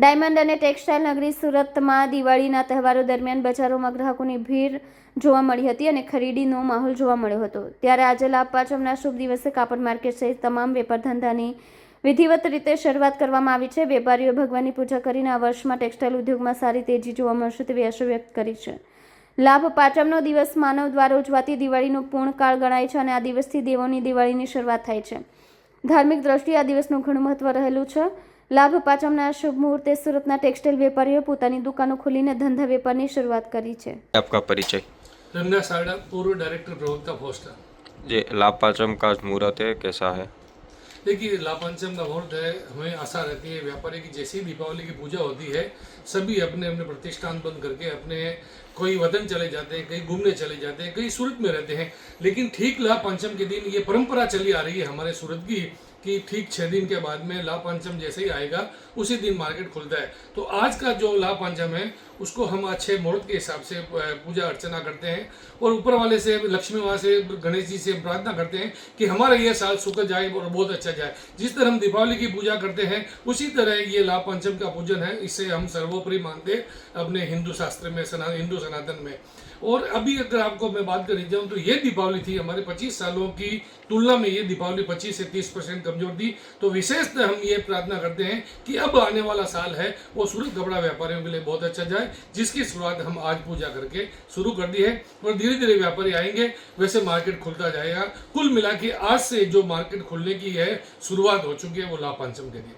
Diamond અને textile નગરી સુરતમાં દિવાળીના તહેવારો દરમિયાન બજારોમાં ગ્રાહકોની ભીડ જોવા મળી હતી અને ખરીદીનો માહોલ જોવા મળ્યો હતો. ત્યારે આજે લાભ પાંચમના શુભ દિવસે કાપડ માર્કેટ સહિત તમામ વેપાર ધંધાની વિધિવત રીતે શરૂઆત કરવામાં આવી છે. વેપારીઓ ભગવાનની પૂજા કરીને આ વર્ષમાં ટેક્સટાઇલ ઉદ્યોગમાં સારી તેજી જોવા મળશે તેવી આશા વ્યક્ત કરી છે. લાભ પાંચમનો દિવસ માનવ દ્વારા ઉજવાતી દિવાળીનો પૂર્ણ કાળ ગણાય છે અને આ દિવસથી દેવોની દિવાળીની શરૂઆત થાય છે. ધાર્મિક દ્રષ્ટિએ આ દિવસનું ઘણું મહત્વ રહેલું છે. લાભ પાંચમના આ શુભ મુહૂર્તે સુરતના ટેક્સટાઇલ વેપારીઓ પોતાની દુકાનો ખોલીને ધંધા વેપારની શરૂઆત કરી છે आपका परिचय रंगा साड़ा पूर्व डायरेक्टर प्रवक्ता पोस्टा ये लाभ पाचम का मुहूर्त है कैसा है देखिए लापांचम का मुहूर्त है हमें आशा रहती है व्यापारी की जैसी ही दीपावली की पूजा होती है सभी अपने अपने प्रतिष्ठान बंद करके अपने कोई वतन चले जाते हैं कहीं घूमने चले जाते हैं कहीं सूरत में रहते हैं लेकिन ठीक लाभ पंचम के दिन ये परंपरा चली आ रही है हमारे सूरत की कि ठीक छः दिन के बाद में लाभ पंचम जैसे ही आएगा, उसी दिन मार्केट खुलता है। तो आज का जो लाभ पंचम है, उसको हम अच्छे मुहूर्त के हिसाब से पूजा अर्चना करते हैं और ऊपर वाले से, लक्ष्मी माँ से, गणेश जी से प्रार्थना करते हैं कि हमारा यह साल सुखद जाए और बहुत अच्छा जाए। जिस तरह हम दीपावली की पूजा करते हैं, उसी तरह ये लाभ पंचम का पूजन है। इसे हम सर्वोपरि मानते अपने हिंदू शास्त्र में, सना, हिंदू सनातन में। और अभी अगर आपको मैं बात करी जाऊँ तो ये दीपावली थी हमारे 25 सालों की तुलना में ये दीपावली 25 से 30 परसेंट कमज़ोर थी तो विशेषतः हम ये प्रार्थना करते हैं कि अब आने वाला साल है, वो सूरत कपड़ा व्यापारियों के लिए बहुत अच्छा जाए, जिसकी शुरुआत हम आज पूजा करके शुरू कर दी है और धीरे धीरे व्यापारी आएँगे। वैसे मार्केट खुलता जाएगा। कुल मिला आज से जो मार्केट खुलने की है, शुरुआत हो चुकी है वो लाभ पंचम के दिन